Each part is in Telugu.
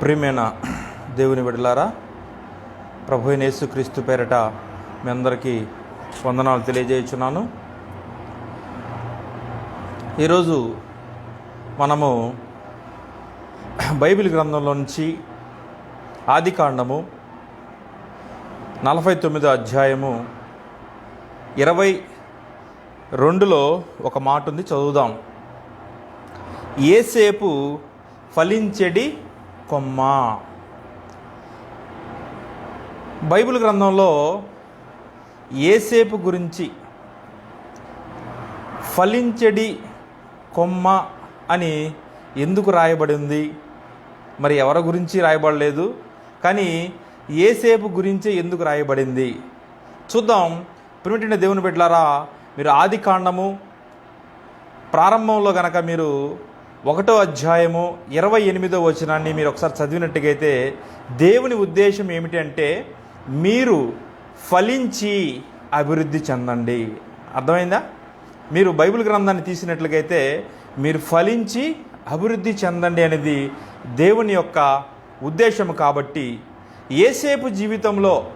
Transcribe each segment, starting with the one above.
ప్రియమైన దేవుని విడలారా ప్రభు అయిన యేసుక్రీస్తు పేరట మీ అందరికీ వందనాలు తెలియజేయుచున్నాను. ఈరోజు మనము బైబిల్ గ్రంథంలో నుంచి ఆది కాండము నలభై తొమ్మిదో అధ్యాయము ఇరవై రెండులో ఒక మాట ఉంది చదువుదాం. ఏసేపు ఫలించెడి కొమ్మ. బైబిల్ గ్రంథంలో ఏసేపు గురించి ఫలించెడి కొమ్మ అని ఎందుకు రాయబడింది? మరి ఎవరి గురించి రాయబడలేదు? కానీ ఏసేపు గురించే ఎందుకు రాయబడింది? చూద్దాం. ప్రిమిటిన దేవుని బిడ్డలారా మీరు ఆది కాండము ప్రారంభంలో గనక మీరు ఒకటో అధ్యాయము ఇరవై ఎనిమిదో వచనాన్ని మీరు ఒకసారి చదివినట్టుగైతే దేవుని ఉద్దేశం ఏమిటి అంటే మీరు ఫలించి అభివృద్ధి చెందండి. అర్థమైందా? మీరు బైబిల్ గ్రంథాన్ని తీసినట్లుగైతే మీరు ఫలించి అభివృద్ధి చెందండి అనేది దేవుని యొక్క ఉద్దేశం కాబట్టి ఏసేపు జీవితంలో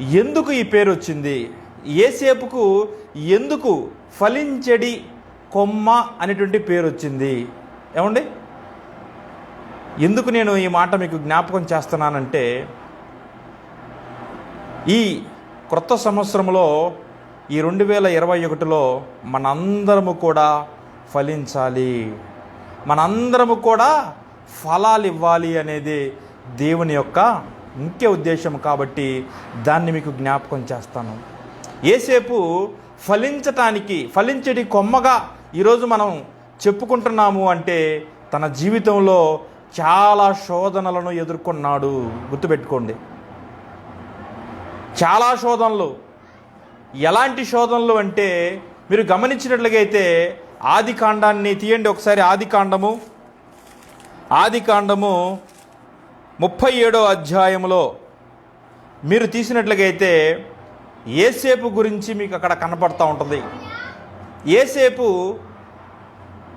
ఎందుకు ఈ పేరు వచ్చింది ఏసేపుకు ఎందుకు ఫలించడి కొమ్మ అనేటువంటి పేరు వచ్చింది. ఏమండి? ఎందుకు నేను ఈ మాట మీకు జ్ఞాపకం చేస్తున్నానంటే ఈ క్రొత్త సంవత్సరంలో ఈ రెండు వేల ఇరవై ఒకటిలో మనందరము కూడా ఫలించాలి. మనందరము కూడా ఫలాలు ఇవ్వాలి అనేది దేవుని యొక్క ముఖ్య ఉద్దేశం కాబట్టి దాన్ని మీకు జ్ఞాపకం చేస్తాను. ఏసేపు ఫలించటానికి ఫలించడి కొమ్మగా ఈరోజు మనం చెప్పుకుంటున్నాము అంటే తన జీవితంలో చాలా శోధనలను ఎదుర్కొన్నాడు. గుర్తుపెట్టుకోండి. చాలా శోధనలు. ఎలాంటి శోధనలు అంటే మీరు గమనించినట్లుగైతే ఆది కాండాన్ని తీయండి ఒకసారి. ఆది కాండము. ఆది కాండము ముప్పై ఏడో అధ్యాయములో మీరు తీసినట్లుగైతే ఏసేపు గురించి మీకు అక్కడ కనపడతా ఉంటుంది. ఏసేపు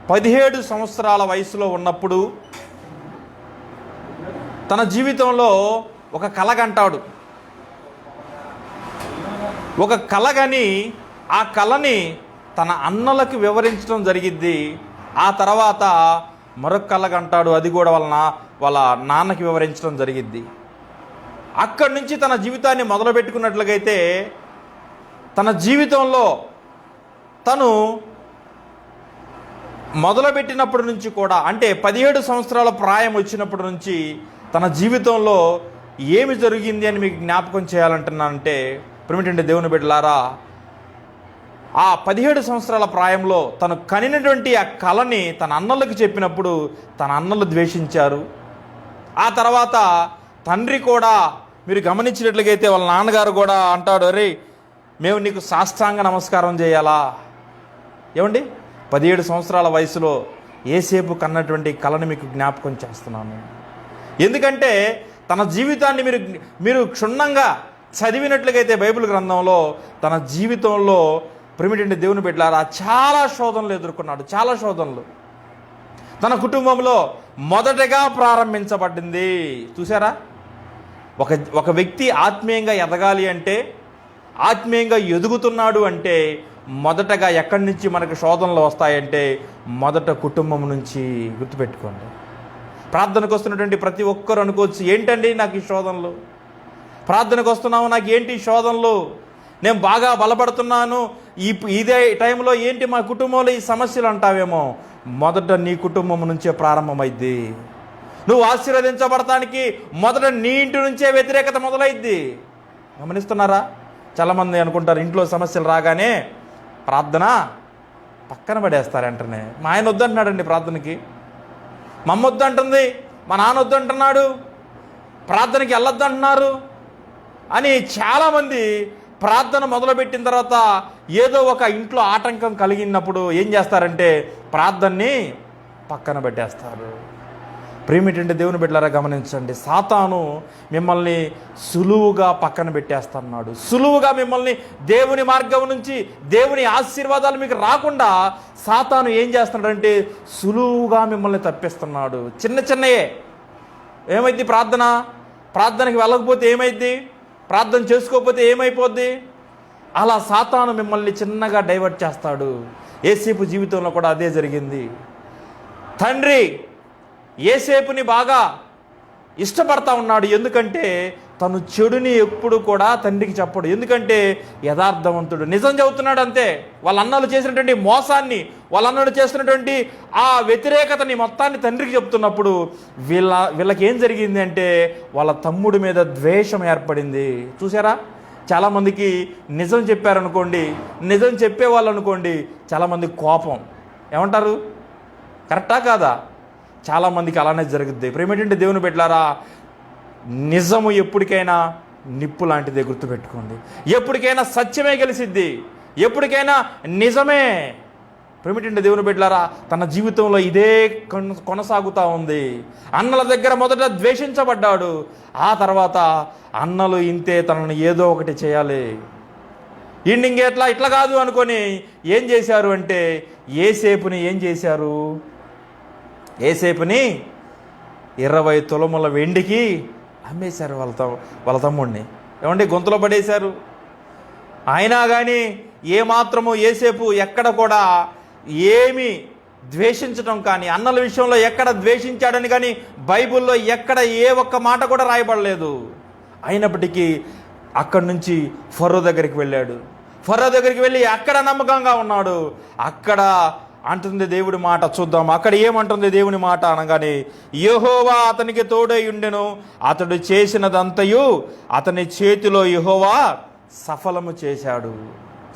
పదిహేడు సంవత్సరాల వయసులో ఉన్నప్పుడు తన జీవితంలో ఒక కలగంటాడు ఒక కలగని ఆ కళని తన అన్నలకు వివరించడం జరిగిద్ది. ఆ తర్వాత మరొక కలగంటాడు అది కూడా వలన వాళ్ళ నాన్నకి వివరించడం జరిగిద్ది. అక్కడి నుంచి తన జీవితాన్ని మొదలుపెట్టుకున్నట్లుగైతే తన జీవితంలో తను మొదలుపెట్టినప్పటి నుంచి కూడా అంటే పదిహేడు సంవత్సరాల ప్రాయం వచ్చినప్పటి నుంచి తన జీవితంలో ఏమి జరిగింది అని మీకు జ్ఞాపకం చేయాలంటున్నానంటే ప్రిమిటండి దేవుని బిడ్డలారా ఆ పదిహేడు సంవత్సరాల ప్రాయంలో తను కనినటువంటి ఆ కళని తన అన్నలకు చెప్పినప్పుడు తన అన్నలు ద్వేషించారు. ఆ తర్వాత తండ్రి కూడా మీరు గమనించినట్లుగైతే వాళ్ళ నాన్నగారు కూడా అంటాడు అరే మేము నీకు సాష్టాంగ నమస్కారం చేయాలా? ఏమండి? పదిహేడు సంవత్సరాల వయసులో ఏసేపు కన్నటువంటి కళను మీకు జ్ఞాపకం చేస్తున్నాను. ఎందుకంటే తన జీవితాన్ని మీరు మీరు క్షుణ్ణంగా చదివినట్లుగైతే బైబిల్ గ్రంథంలో తన జీవితంలో ప్రిమిటెంట్ దేవుని బిడ్డలారా చాలా శోధనలు ఎదుర్కొన్నాడు చాలా శోధనలు. తన కుటుంబంలో మొదటగా ప్రారంభించబడింది. చూసారా ఒక ఒక వ్యక్తి ఆత్మీయంగా ఎదగాలి అంటే ఆత్మీయంగా ఎదుగుతున్నాడు అంటే మొదటగా ఎక్కడి నుంచి మనకు శోధనలు వస్తాయంటే మొదట కుటుంబం నుంచి గుర్తుపెట్టుకోండి. ప్రార్థనకు వస్తున్నటువంటి ప్రతి ఒక్కరు అనుకోవచ్చు ఏంటండి నాకు ఈ శోధనలు? ప్రార్థనకు వస్తున్నాము నాకు ఏంటి శోధనలు? నేను బాగా బలపడుతున్నాను ఈ ఇదే టైంలో ఏంటి మా కుటుంబంలో ఈ సమస్యలు అంటావేమో? మొదట నీ కుటుంబం నుంచే ప్రారంభమైద్ది. నువ్వు ఆశీర్వదించబడటానికి మొదట నీ ఇంటి నుంచే వ్యతిరేకత మొదలైద్ది. గమనిస్తున్నారా? చాలామంది అనుకుంటారు ఇంట్లో సమస్యలు రాగానే ప్రార్థన పక్కన పడేస్తారు వెంటనే. మా ఆయన వద్దంటున్నాడండి ప్రార్థనకి. మా అమ్మ వద్దంటుంది మా నాన్న వద్దంటున్నాడు ప్రార్థనకి వెళ్ళొద్దంటున్నారు అని చాలామంది ప్రార్థన మొదలుపెట్టిన తర్వాత ఏదో ఒక ఇంట్లో ఆటంకం కలిగినప్పుడు ఏం చేస్తారంటే ప్రార్థనని పక్కన పెట్టేస్తారు. ప్రేమిటంటే దేవుని బిడ్డలారా గమనించండి. సాతాను మిమ్మల్ని సులువుగా పక్కన పెట్టేస్తున్నాడు. సులువుగా మిమ్మల్ని దేవుని మార్గం నుంచి దేవుని ఆశీర్వాదాలు మీకు రాకుండా సాతాను ఏం చేస్తున్నాడంటే సులువుగా మిమ్మల్ని తప్పిస్తున్నాడు. చిన్న చిన్నయే. ఏమైంది ప్రార్థన? ప్రార్థనకి వెళ్ళకపోతే ఏమైంది ప్రార్థన చేసుకోకపోతే ఏమైపోద్ది? అలా సాతాను మిమ్మల్ని చిన్నగా డైవర్ట్ చేస్తాడు. ఏసేపు జీవితంలో కూడా అదే జరిగింది. తండ్రి ఏసేపుని బాగా ఇష్టపడతా ఉన్నాడు. ఎందుకంటే తను చెడుని ఎప్పుడు కూడా తండ్రికి చెప్పడు. ఎందుకంటే యథార్థవంతుడు. నిజం చెబుతున్నాడు అంతే. వాళ్ళ అన్నలు చేసినటువంటి మోసాన్ని వాళ్ళ అన్నలు చేసినటువంటి ఆ వ్యతిరేకతని మొత్తాన్ని తండ్రికి చెప్తున్నప్పుడు వీళ్ళ వీళ్ళకి ఏం జరిగింది అంటే వాళ్ళ తమ్ముడి మీద ద్వేషం ఏర్పడింది. చూసారా చాలామందికి నిజం చెప్పారనుకోండి నిజం చెప్పేవాళ్ళు అనుకోండి చాలామంది కోపం. ఏమంటారు? కరెక్టా కాదా? చాలామందికి అలానే జరుగుద్ది. ప్రేమేటంటే దేవుని పెట్టారా నిజము ఎప్పటికైనా నిప్పు లాంటిదే గుర్తుపెట్టుకోండి. ఎప్పటికైనా సత్యమే గెలిసిద్ది. ఎప్పటికైనా నిజమే. ప్రేమిటండి దేవుని బిడ్డలారా తన జీవితంలో ఇదే కొన- కొనసాగుతూ ఉంది. అన్నల దగ్గర మొదట ద్వేషించబడ్డాడు. ఆ తర్వాత అన్నలు ఇంతే తనను ఏదో ఒకటి చేయాలి. ఈయన ఎట్లా ఇట్లా కాదు అనుకొని ఏం చేశారు అంటే ఏసేపుని ఏం చేశారు? ఏసేపుని ఇరవై తులముల వెండికి అమ్మేశారు వాళ్ళ తమ్- వాళ్ళ తమ్ముడిని. ఏమండి గొంతులో పడేశారు? అయినా కానీ ఏమాత్రము ఏసేపు ఎక్కడ కూడా ఏమి ద్వేషించడం కానీ అన్నల విషయంలో ఎక్కడ ద్వేషించాడని కానీ బైబిల్లో ఎక్కడ ఏ ఒక్క మాట కూడా రాయబడలేదు. అయినప్పటికీ అక్కడి నుంచి ఫరో దగ్గరికి వెళ్ళాడు. ఫరో దగ్గరికి వెళ్ళి అక్కడ నమ్మకంగా ఉన్నాడు. అక్కడ అంటుంది దేవుడి మాట చూద్దాం. అక్కడ ఏమంటుంది దేవుని మాట అనగానే యహోవా అతనికి తోడై ఉండెను. అతడు చేసినదంతయు అతని చేతిలో యహోవా సఫలము చేశాడు.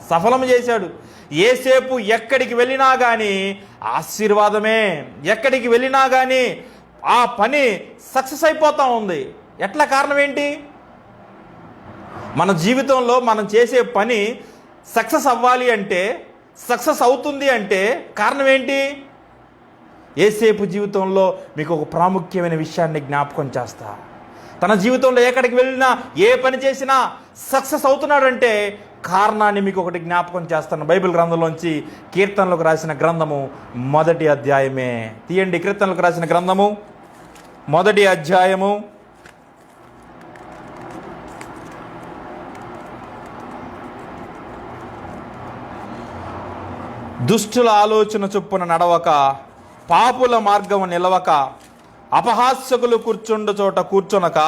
సఫలము చేశాడు. ఏసేపు ఎక్కడికి వెళ్ళినా కానీ ఆశీర్వాదమే. ఎక్కడికి వెళ్ళినా కానీ ఆ పని సక్సెస్ అయిపోతా ఉంది. ఎట్లా కారణం ఏంటి? మన జీవితంలో మనం చేసే పని సక్సెస్ అవ్వాలి అంటే సక్సెస్ అవుతుంది అంటే కారణం ఏంటి? ఏసేపు జీవితంలో మీకు ఒక ప్రాముఖ్యమైన విషయాన్ని జ్ఞాపకం చేస్తా. తన జీవితంలో ఎక్కడికి వెళ్ళినా ఏ పని చేసినా సక్సెస్ అవుతున్నాడంటే కారణాన్ని మీకు ఒకటి జ్ఞాపకం చేస్తాను. బైబిల్ గ్రంథంలోంచి కీర్తనలకు రాసిన గ్రంథము మొదటి అధ్యాయమే. తీయండి కీర్తనలకు రాసిన గ్రంథము మొదటి అధ్యాయము. దుష్టుల ఆలోచన చొప్పున నడవక పాపుల మార్గము నిలవక అపహాస్యకులు కూర్చుండు చోట కూర్చునక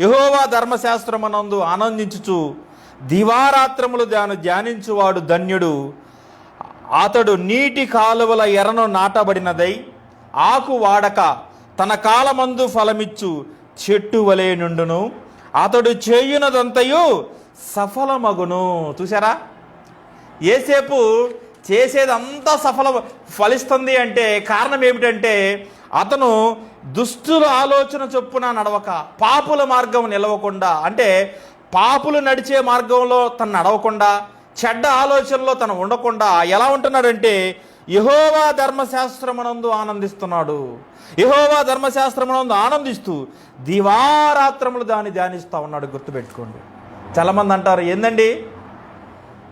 యహోవా ధర్మశాస్త్రమునందు ఆనందించుచు దివారాత్రములు దాను ధ్యానించువాడు ధన్యుడు. అతడు నీటి కాలువల ఎరను నాటబడినదై ఆకు వాడక తన కాలమందు ఫలమిచ్చు చెట్టు వలె నుండును. అతడు చేయునదంతయు సఫలమగును. చూసారా ఏసేపు చేసేదంతా సఫల ఫలిస్తుంది అంటే కారణం ఏమిటంటే అతను దుష్టుల ఆలోచన చొప్పున నడవక పాపుల మార్గం నిలవకుండా అంటే పాపులు నడిచే మార్గంలో తను నడవకుండా చెడ్డ ఆలోచనలో తను ఉండకుండా ఎలా ఉంటున్నాడంటే యహోవా ధర్మశాస్త్రమునందు ఆనందిస్తున్నాడు. యహోవా ధర్మశాస్త్రమునందు ఆనందిస్తూ దివారాత్రములు దాన్ని ధ్యానిస్తూ ఉన్నాడు గుర్తుపెట్టుకోండి. చాలామంది అంటారు ఏందండి?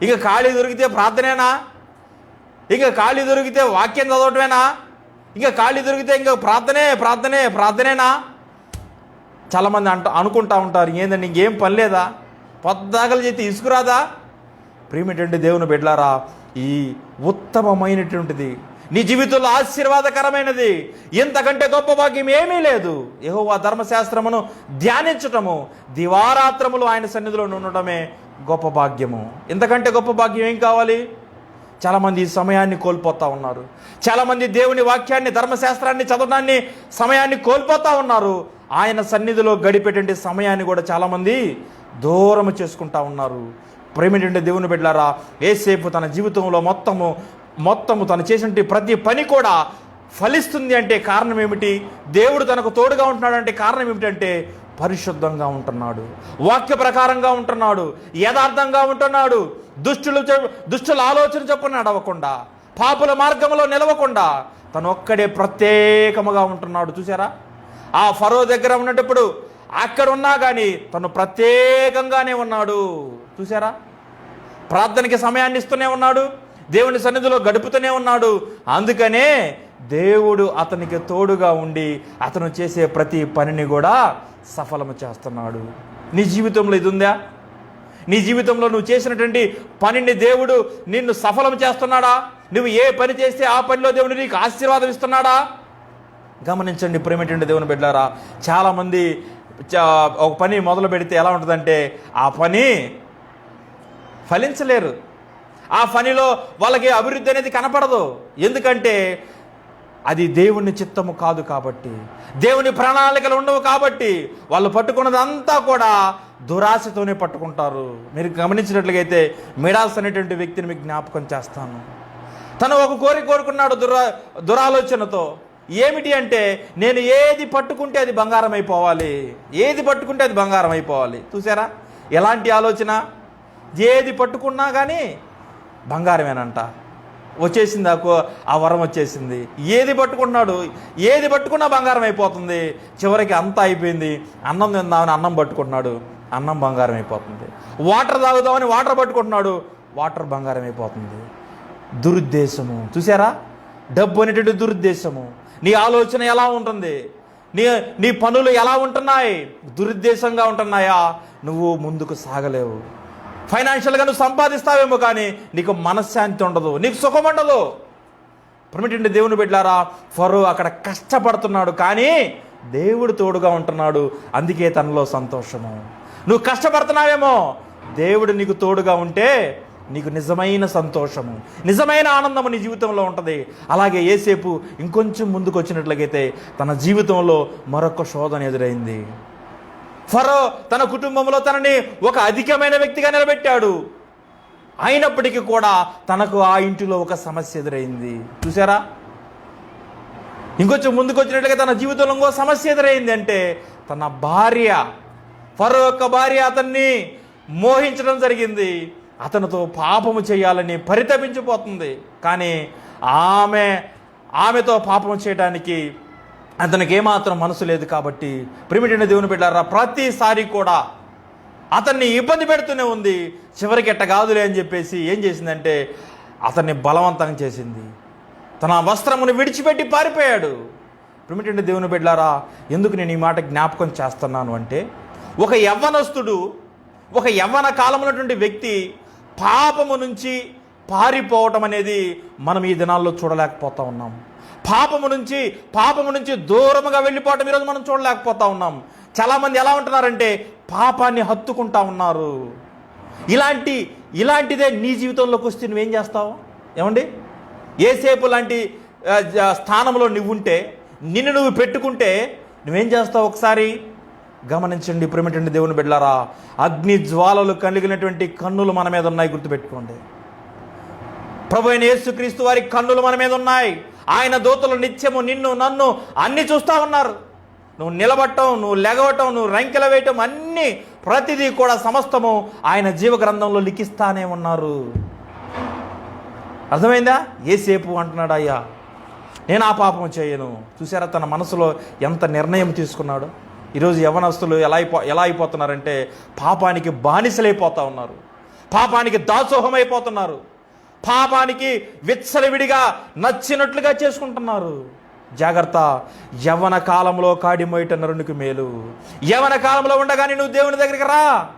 ఇక ఖాళీ దొరికితే ప్రార్థనేనా? ఇంకా ఖాళీ దొరికితే వాక్యం చదవటమేనా? ఇంకా ఖాళీ దొరికితే ఇంకా ప్రార్థనే ప్రార్థనే ప్రార్థనేనా? చాలామంది అంట అనుకుంటా ఉంటారు ఏందండి ఇంకేం పని లేదా? పొద్దాకలు చేతి ఇసుకురాదా ప్రేమిటండి దేవుని బిడ్లారా ఈ ఉత్తమమైనటువంటిది నీ జీవితంలో ఆశీర్వాదకరమైనది ఇంతకంటే గొప్ప భాగ్యం ఏమీ లేదు. యెహోవా ధర్మశాస్త్రమును ధ్యానించటము దివారాత్రములు ఆయన సన్నిధిలో ఉండటమే గొప్ప భాగ్యము. ఇంతకంటే గొప్ప భాగ్యం ఏం కావాలి? చాలామంది ఈ సమయాన్ని కోల్పోతూ ఉన్నారు. చాలామంది దేవుని వాక్యాన్ని ధర్మశాస్త్రాన్ని చదవడాన్ని సమయాన్ని కోల్పోతూ ఉన్నారు. ఆయన సన్నిధిలో గడిపేటువంటి సమయాన్ని కూడా చాలామంది దూరం చేసుకుంటా ఉన్నారు. ప్రేమిటంటే దేవుని బిడ్డారా ఏసేపు తన జీవితంలో మొత్తము మొత్తము తను చేసిన ప్రతి పని కూడా ఫలిస్తుంది అంటే కారణం ఏమిటి? దేవుడు తనకు తోడుగా ఉంటున్నాడు అంటే కారణం ఏమిటంటే పరిశుద్ధంగా ఉంటున్నాడు. వాక్య ప్రకారంగా ఉంటున్నాడు. యథార్థంగా ఉంటున్నాడు. దుష్టులు దుష్టుల ఆలోచన చొప్పున నడవకుండా పాపుల మార్గంలో నిలవకుండా తను ఒక్కడే ప్రత్యేకముగా ఉంటున్నాడు. చూసారా ఆ ఫరో దగ్గర ఉన్నప్పుడు అక్కడ ఉన్నా కానీ తను ప్రత్యేకంగానే ఉన్నాడు. చూసారా ప్రార్థనకి సమయాన్ని ఇస్తూనే ఉన్నాడు. దేవుని సన్నిధిలో గడుపుతూనే ఉన్నాడు. అందుకనే దేవుడు అతనికి తోడుగా ఉండి అతను చేసే ప్రతి పనిని కూడా సఫలము చేస్తున్నాడు. నీ జీవితంలో ఇది ఉందా నీ జీవితంలో నువ్వు చేసినటువంటి పనిని దేవుడు నిన్ను సఫలం చేస్తున్నాడా? నువ్వు ఏ పని చేస్తే ఆ పనిలో దేవుడు నీకు ఆశీర్వాదం ఇస్తున్నాడా? గమనించండి ప్రేమటువంటి దేవుని బిడ్డారా చాలామంది ఒక పని మొదలు పెడితే ఎలా ఉంటుందంటే ఆ పని ఫలించలేరు. ఆ పనిలో వాళ్ళకి అభివృద్ధి అనేది కనపడదు. ఎందుకంటే అది దేవుని చిత్తము కాదు కాబట్టి దేవుని ప్రణాళికలు ఉండవు కాబట్టి వాళ్ళు పట్టుకున్నదంతా కూడా దురాశతోనే పట్టుకుంటారు. మీరు గమనించినట్లయితే మిడాల్స్ అనేటువంటి వ్యక్తిని మీకు జ్ఞాపకం చేస్తాను. తను ఒక కోరిక కోరుకున్నాడు దురా దురాలోచనతో. ఏమిటి అంటే నేను ఏది పట్టుకుంటే అది బంగారం అయిపోవాలి ఏది పట్టుకుంటే అది బంగారం అయిపోవాలి చూసారా ఎలాంటి ఆలోచన? ఏది పట్టుకున్నా కానీ బంగారమేనంట. వచ్చేసింది ఆ ఆ వరం వచ్చేసింది. ఏది పట్టుకున్నాడు? ఏది పట్టుకున్నా బంగారం అయిపోతుంది. చివరికి అంతా అయిపోయింది. అన్నం తిందామని అన్నం పట్టుకుంటున్నాడు. అన్నం బంగారం అయిపోతుంది. వాటర్ తాగుదామని వాటర్ పట్టుకుంటున్నాడు. వాటర్ బంగారం అయిపోతుంది. దురుద్దేశము. చూసారా డబ్బు అనేటువంటి దురుద్దేశము. నీ ఆలోచన ఎలా ఉంటుంది? నీ నీ పనులు ఎలా ఉంటున్నాయి? దురుద్దేశంగా ఉంటున్నాయా? నువ్వు ముందుకు సాగలేవు. ఫైనాన్షియల్గా నువ్వు సంపాదిస్తావేమో కానీ నీకు మనశ్శాంతి ఉండదు నీకు సుఖం ఉండదు. ప్రమిటండి దేవుని బిడ్డారా ఫరో అక్కడ కష్టపడుతున్నాడు కానీ దేవుడు తోడుగా ఉంటున్నాడు అందుకే తనలో సంతోషము. నువ్వు కష్టపడుతున్నావేమో దేవుడు నీకు తోడుగా ఉంటే నీకు నిజమైన సంతోషము నిజమైన ఆనందము నీ జీవితంలో ఉంటుంది. అలాగే ఏసేపు ఇంకొంచెం ముందుకు వచ్చినట్లయితే తన జీవితంలో మరొక శోధన ఎదురైంది. ఫరో తన కుటుంబంలో తనని ఒక అధికమైన వ్యక్తిగా నిలబెట్టాడు. అయినప్పటికీ కూడా తనకు ఆ ఇంటిలో ఒక సమస్య ఎదురైంది. చూసారా ఇంకొంచెం ముందుకు వచ్చినట్లుగా తన జీవితంలో ఇంకో సమస్య ఎదురైంది అంటే తన భార్య ఫరో యొక్క భార్య అతన్ని మోహించడం జరిగింది. అతనితో పాపము చేయాలని పరితపించిపోతుంది. కానీ ఆమె ఆమెతో పాపం చేయడానికి అతనికి ఏమాత్రం మనసు లేదు కాబట్టి ప్రిమిటిన దేవుని బిడ్డారా ప్రతిసారి కూడా అతన్ని ఇబ్బంది పెడుతూనే ఉంది. చివరికి ఎట్ట కాదులే అని చెప్పేసి ఏం చేసిందంటే అతన్ని బలవంతం చేసింది. తన వస్త్రమును విడిచిపెట్టి పారిపోయాడు. ప్రిమిటెంట్ దేవుని బిడ్డారా ఎందుకు నేను ఈ మాట జ్ఞాపకం చేస్తున్నాను అంటే ఒక యవ్వనస్తుడు ఒక యవ్వన కాలంలోటువంటి వ్యక్తి పాపము నుంచి పారిపోవటం అనేది మనం ఈ దినాల్లో చూడలేకపోతా ఉన్నాం. పాపము నుంచి పాపము నుంచి దూరముగా వెళ్ళిపోవటం ఈరోజు మనం చూడలేకపోతా ఉన్నాం. చాలామంది ఎలా ఉంటున్నారంటే పాపాన్ని హత్తుకుంటా ఉన్నారు. ఇలాంటి ఇలాంటిదే నీ జీవితంలోకి వస్తే నువ్వేం చేస్తావు? ఏమండి? ఏసేపు లాంటి స్థానంలో నువ్వుంటే నిన్ను నువ్వు పెట్టుకుంటే నువ్వేం చేస్తావు ఒకసారి? గమనించండి ప్రేమటండి దేవుని బిడ్డారా అగ్ని జ్వాలలు కలిగినటువంటి కన్నులు మన మీద ఉన్నాయి గుర్తుపెట్టుకోండి. ప్రభు అయిన యేసుక్రీస్తు వారి కన్నులు మన మీద ఉన్నాయి. ఆయన దూతలు నిత్యము నిన్ను నన్ను అన్ని చూస్తా ఉన్నారు. నువ్వు నిలబట్టం నువ్వు లెగవటం నువ్వు రంకెల వేయటం అన్ని ప్రతిదీ కూడా సమస్తము ఆయన జీవ గ్రంథంలో లిఖిస్తానే ఉన్నారు. అర్థమైందా? ఏసేపు అంటున్నాడు అయ్యా నేను ఆ పాపం చేయను. చూసారా తన మనసులో ఎంత నిర్ణయం తీసుకున్నాడు? ఈరోజు యవనస్తులు ఎలా అయిపో ఎలా అయిపోతున్నారంటే పాపానికి బానిసలైపోతా ఉన్నారు. పాపానికి దాసోహం అయిపోతున్నారు పాపానికి విచ్చలవిడిగా నచ్చినట్లుగా చేసుకుంటున్నారు. జాగ్రత్త. యవన కాలంలో కాడిమోయట నరునికి మేలు. యవన కాలంలో ఉండగానే నువ్వు దేవుని దగ్గరికి రా.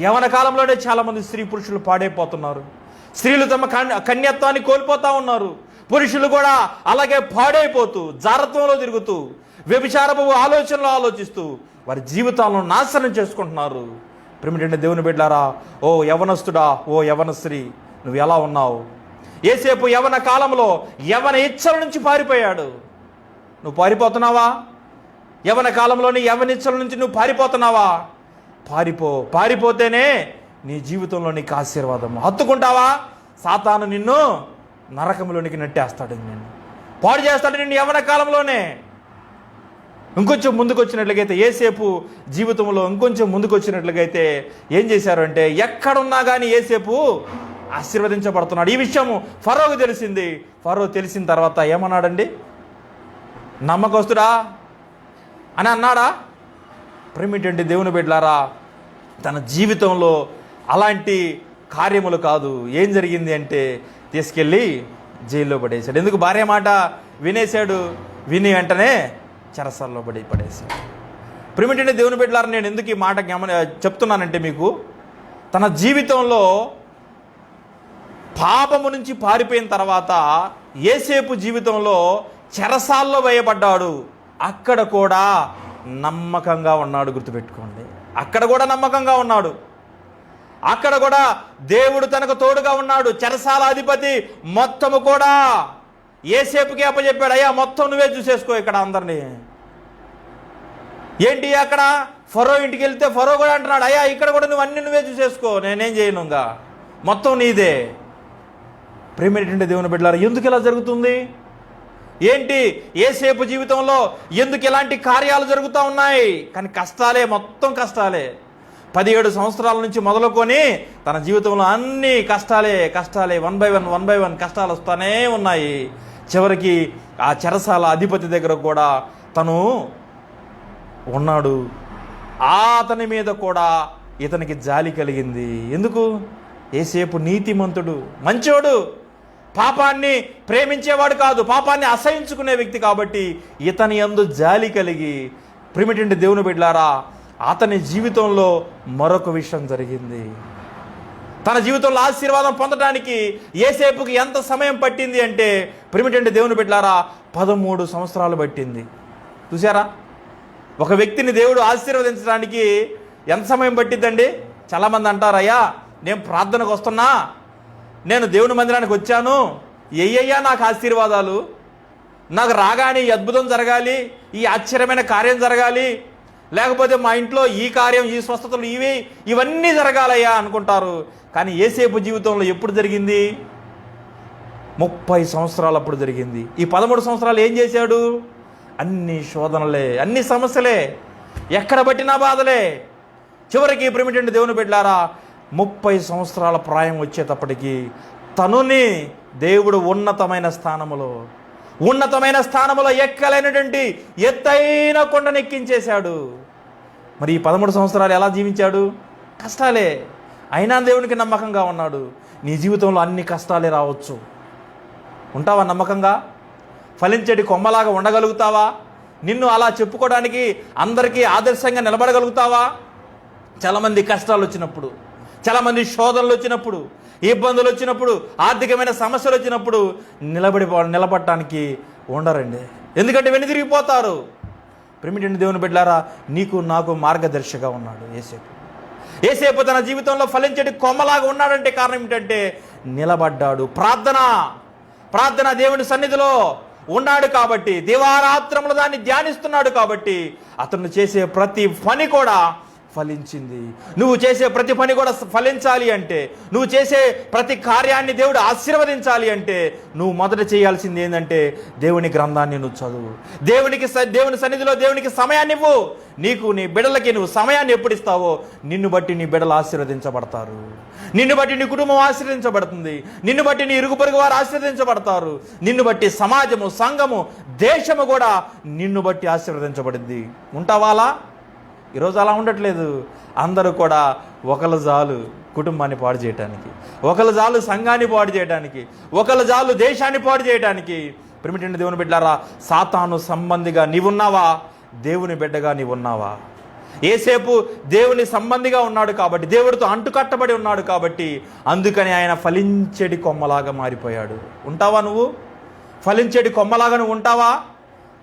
యవన కాలంలోనే చాలామంది స్త్రీ పురుషులు పాడైపోతున్నారు. స్త్రీలు తమ కన్- కన్యత్వాన్ని కోల్పోతా ఉన్నారు. పురుషులు కూడా అలాగే పాడైపోతూ జారత్వంలో తిరుగుతూ వ్యభిచారపు ఆలోచనలు ఆలోచిస్తూ వారి జీవితాలను నాశనం చేసుకుంటున్నారు. ప్రేమిటండి దేవుని బిడ్డారా ఓ యవనస్తుడా ఓ యవన స్త్రీ నువ్వు ఎలా ఉన్నావు? ఏసేపు యవన కాలంలో యవన ఇచ్చల నుంచి పారిపోయాడు. నువ్వు పారిపోతున్నావా? యవన కాలంలోని యవనిచ్చల నుంచి నువ్వు పారిపోతున్నావా? పారిపో పారిపోతేనే నీ జీవితంలో నీకు ఆశీర్వాదం. హత్తుకుంటావా? సాతాను నిన్ను నరకంలోనికి నెట్టేస్తాడు నిన్ను. పాడు చేస్తాడు నిన్ను యవన కాలంలోనే. ఇంకొంచెం ముందుకు వచ్చినట్లయితే ఏసేపు జీవితంలో ఇంకొంచెం ముందుకు వచ్చినట్లయితే ఏం చేశారు అంటే ఎక్కడున్నా కానీ ఏసేపు ఆశీర్వదించబడుతున్నాడు. ఈ విషయము ఫరోకు తెలిసింది. ఫరో తెలిసిన తర్వాత ఏమన్నాడండి? నమ్మకస్తుడా? అని అన్నాడా? ప్రేమిటండి దేవుని బిడ్డలారా తన జీవితంలో అలాంటి కార్యములు కాదు. ఏం జరిగింది అంటే తీసుకెళ్ళి జైల్లో పడేశాడు. ఎందుకు భార్య మాట వినేశాడు? విని వెంటనే చెరసల్లో పడి పడేశాడు. ప్రిమిటిని దేవుని బిడ్డలారా నేను ఎందుకు ఈ మాట గమన చెప్తున్నానంటే మీకు తన జీవితంలో పాపము నుంచి పారిపోయిన తర్వాత ఏసేపు జీవితంలో చెరసాల్లో వేయబడ్డాడు. అక్కడ కూడా నమ్మకంగా ఉన్నాడు గుర్తుపెట్టుకోండి. అక్కడ కూడా నమ్మకంగా ఉన్నాడు. అక్కడ కూడా దేవుడు తనకు తోడుగా ఉన్నాడు. చెరసాల అధిపతి మొత్తము కూడా ఏసేపుకి అప్పచెప్పాడు. అయ్యా మొత్తం నువ్వే చూసేసుకో ఇక్కడ అందరినీ. ఏంటి అక్కడ? ఫరో ఇంటికి వెళ్తే ఫరో కూడా అంటున్నాడు. అయ్యా ఇక్కడ కూడా నువ్వు అన్ని నువ్వే చూసేసుకో. నేనేం చేయను ఇంకా. మొత్తం నీదే. ప్రేమేటంటే దేవుని బిడ్డలారా ఎందుకు ఇలా జరుగుతుంది? ఏంటి? ఏసేపు జీవితంలో ఎందుకు ఇలాంటి కార్యాలు జరుగుతూ ఉన్నాయి? కానీ కష్టాలే మొత్తం కష్టాలే. పదిహేడు సంవత్సరాల నుంచి మొదలుకొని తన జీవితంలో అన్ని కష్టాలే కష్టాలే one by one one by one కష్టాలు వస్తూనే ఉన్నాయి. చివరికి ఆ చెరసాల అధిపతి దగ్గర కూడా తను ఉన్నాడు. ఆ అతని మీద కూడా ఇతనికి జాలి కలిగింది. ఎందుకు? ఏసేపు నీతిమంతుడు మంచోడు. పాపాన్ని ప్రేమించేవాడు కాదు పాపాన్ని అసహించుకునే వ్యక్తి కాబట్టి ఇతని యందు జాలి కలిగి ప్రిమిటెంట్ దేవుని బిడ్లారా అతని జీవితంలో మరొక విషయం జరిగింది. తన జీవితంలో ఆశీర్వాదం పొందడానికి ఏసేపుకి ఎంత సమయం పట్టింది అంటే ప్రిమిటెంట్ దేవుని బిడ్లారా పదమూడు సంవత్సరాలు పట్టింది. చూసారా ఒక వ్యక్తిని దేవుడు ఆశీర్వదించడానికి ఎంత సమయం పట్టిద్దండి? చాలామంది అంటారయ్యా నేను ప్రార్థనకు వస్తున్నా నేను దేవుని మందిరానికి వచ్చాను. ఎయ్యయ్యా నాకు ఆశీర్వాదాలు. నాకు రాగానే ఈ అద్భుతం జరగాలి ఈ ఆశ్చర్యమైన కార్యం జరగాలి. లేకపోతే మా ఇంట్లో ఈ కార్యం ఈ స్వస్థతలు ఇవి ఇవన్నీ జరగాలయ్యా అనుకుంటారు. కానీ ఏసేపు జీవితంలో ఎప్పుడు జరిగింది? ముప్పై సంవత్సరాలు అప్పుడు జరిగింది. ఈ పదమూడు సంవత్సరాలు ఏం చేశాడు? అన్ని శోధనలే అన్ని సమస్యలే ఎక్కడ పట్టినా బాధలే. చివరికి ప్రిమిటెంట్ దేవుని బిడ్డారా ముప్పై సంవత్సరాల ప్రాయం వచ్చేటప్పటికి తనుని దేవుడు ఉన్నతమైన స్థానములో ఉన్నతమైన స్థానములో ఎక్కలేనటువంటి ఎత్తైన కొండనెక్కించేశాడు. మరి ఈ పదమూడు సంవత్సరాలు ఎలా జీవించాడు? కష్టాలే. అయినా దేవునికి నమ్మకంగా ఉన్నాడు. నీ జీవితంలో అన్ని కష్టాలే రావచ్చు. ఉంటావా నమ్మకంగా? ఫలించేటి కొమ్మలాగా ఉండగలుగుతావా? నిన్ను అలా చెప్పుకోవడానికి అందరికీ ఆదర్శంగా నిలబడగలుగుతావా? చాలామంది కష్టాలు వచ్చినప్పుడు చాలామంది శోధనలు వచ్చినప్పుడు ఇబ్బందులు వచ్చినప్పుడు ఆర్థికమైన సమస్యలు వచ్చినప్పుడు నిలబడి నిలబడటానికి ఉండరండి. ఎందుకంటే వెనుదిరిగిపోతారు ప్రిమిటిని దేవుని బిడ్డారా నీకు నాకు మార్గదర్శిగా ఉన్నాడు ఏసేపు. ఏసేపు తన జీవితంలో ఫలించేటి కొమ్మలాగా ఉన్నాడంటే కారణం ఏమిటంటే నిలబడ్డాడు. ప్రార్థన. ప్రార్థన దేవుని సన్నిధిలో ఉన్నాడు కాబట్టి దివారాత్రములు దాన్ని ధ్యానిస్తున్నాడు కాబట్టి అతను చేసే ప్రతి పని కూడా ఫలించింది. నువ్వు చేసే ప్రతి పని కూడా ఫలించాలి అంటే నువ్వు చేసే ప్రతి కార్యాన్ని దేవుడు ఆశీర్వదించాలి అంటే నువ్వు మొదట చేయాల్సింది ఏంటంటే దేవుని గ్రంథాన్ని నువ్వు చదువు. దేవునికి స- దేవుని సన్నిధిలో దేవునికి సమయాన్ని ఇవ్వు. నీకు నీ బిడలకి నువ్వు సమయాన్ని ఎప్పుడు ఇస్తావో నిన్ను బట్టి నీ బిడలు ఆశీర్వదించబడతారు. నిన్ను బట్టి నీ కుటుంబం ఆశీర్వదించబడుతుంది. నిన్ను బట్టి నీ ఇరుగు పొరుగు వారు ఆశీర్వదించబడతారు. నిన్ను బట్టి సమాజము సంఘము దేశము కూడా నిన్ను బట్టి ఆశీర్వదించబడింది. ఉంటావాలా? ఈరోజు అలా ఉండట్లేదు. అందరూ కూడా ఒకళ్ళ జాలు కుటుంబాన్ని పాడు చేయడానికి ఒకళ్ళ జాలు సంఘాన్ని పాడు చేయడానికి ఒకళ్ళ జాలు దేశాన్ని పాడు చేయడానికి ప్రిమిటెంట్ దేవుని బిడ్డారా సాతాను సంబంధిగా నీవున్నావా? దేవుని బిడ్డగా నీవున్నావా? ఏసేపు దేవుని సంబంధిగా ఉన్నాడు కాబట్టి దేవుడితో అంటుకట్టబడి ఉన్నాడు కాబట్టి అందుకని ఆయన ఫలించెడి కొమ్మలాగా మారిపోయాడు. ఉంటావా నువ్వు? ఫలించెడి కొమ్మలాగా నువ్వు ఉంటావా?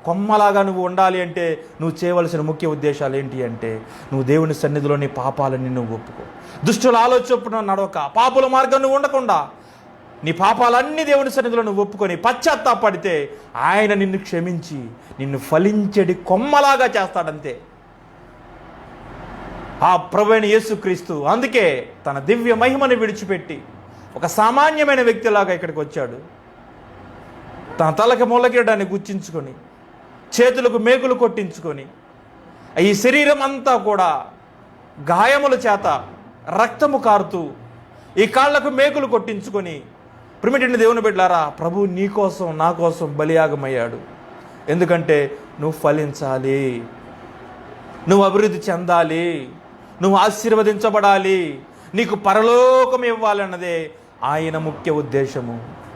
కొమ్మలాగా నువ్వు ఉండాలి అంటే నువ్వు చేయవలసిన ముఖ్య ఉద్దేశాలు ఏంటి అంటే నువ్వు దేవుని సన్నిధిలోని పాపాలని నువ్వు ఒప్పుకో. దుష్టుల ఆలోచన నడవక. పాపుల మార్గం నువ్వు ఉండకుండా. నీ పాపాలన్నీ దేవుని సన్నిధిలో నువ్వు ఒప్పుకొని పశ్చాత్తాపడితే ఆయన నిన్ను క్షమించి నిన్ను ఫలించడి కొమ్మలాగా చేస్తాడంతే. ఆ ప్రభువైన యేసుక్రీస్తు అందుకే తన దివ్య మహిమను విడిచిపెట్టి ఒక సామాన్యమైన వ్యక్తిలాగా ఇక్కడికి వచ్చాడు. తన తలకి మూలకిరడాన్ని గుర్తించుకొని చేతులకు మేకులు కొట్టించుకొని ఈ శరీరం అంతా కూడా గాయముల చేత రక్తము కారుతూ ఈ కాళ్ళకు మేకులు కొట్టించుకొని ప్రిమిటిని దేవుని బిడ్డారా ప్రభు నీ కోసం నా కోసం బలియాగమయ్యాడు. ఎందుకంటే నువ్వు ఫలించాలి. నువ్వు అభివృద్ధి చెందాలి. నువ్వు ఆశీర్వదించబడాలి. నీకు పరలోకం ఇవ్వాలన్నదే ఆయన ముఖ్య ఉద్దేశము.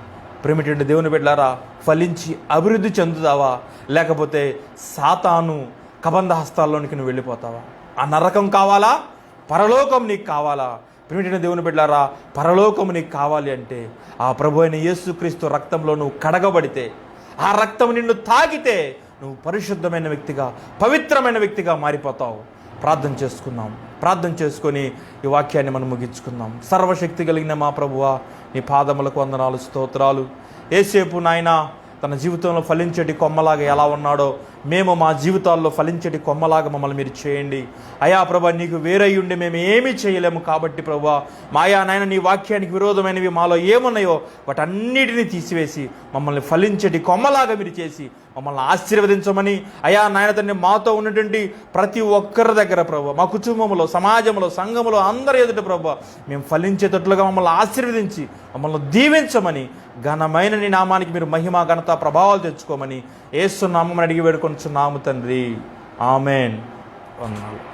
ప్రేమిటండి దేవుని బిడ్డారా ఫలించి అభివృద్ధి చెందుతావా? లేకపోతే సాతాను కబంధ హస్తాల్లోనికి నువ్వు వెళ్ళిపోతావా? ఆ నరకం కావాలా? పరలోకం నీకు కావాలా? ప్రేమిటిన దేవుని బిడ్డారా పరలోకం నీకు కావాలి అంటే ఆ ప్రభు అయిన యేసుక్రీస్తు రక్తంలో నువ్వు కడగబడితే ఆ రక్తం నిన్ను తాగితే నువ్వు పరిశుద్ధమైన వ్యక్తిగా పవిత్రమైన వ్యక్తిగా మారిపోతావు. ప్రార్థన చేసుకుందాం. ప్రార్థన చేసుకొని ఈ వాక్యాన్ని మనం ముగించుకుందాం. సర్వశక్తి కలిగిన మా ప్రభువా నీ పాదములకు వందనాలు స్తోత్రాలు. ఏసేపు నాయన తన జీవితంలో ఫలించేటి కొమ్మలాగా ఎలా ఉన్నాడో మేము మా జీవితాల్లో ఫలించటి కొమ్మలాగా మమ్మల్ని మీరు చేయండి. అయా ప్రభా నీకు వేరై ఉండి మేము ఏమీ చేయలేము కాబట్టి ప్రభా మాయా నాయన నీ వాక్యానికి విరోధమైనవి మాలో ఏమున్నాయో వాటన్నిటిని తీసివేసి మమ్మల్ని ఫలించేటి కొమ్మలాగా మీరు చేసి మమ్మల్ని ఆశీర్వదించమని అయా నాయన తండ్రి మాతో ఉన్నటువంటి ప్రతి ఒక్కరి దగ్గర ప్రభు మా కుటుంబంలో సమాజంలో సంఘంలో అందరి ఎదుట ప్రభు మేము ఫలించేటట్లుగా మమ్మల్ని ఆశీర్వదించి మమ్మల్ని దీవించమని ఘనమైన నీ నామానికి మీరు మహిమ ఘనత ప్రభావాలు తెచ్చుకోమని ఏస్తున్నామని అడిగి వేడుకొంచున్నాము తండ్రి. ఆమెన్. వందనాలు.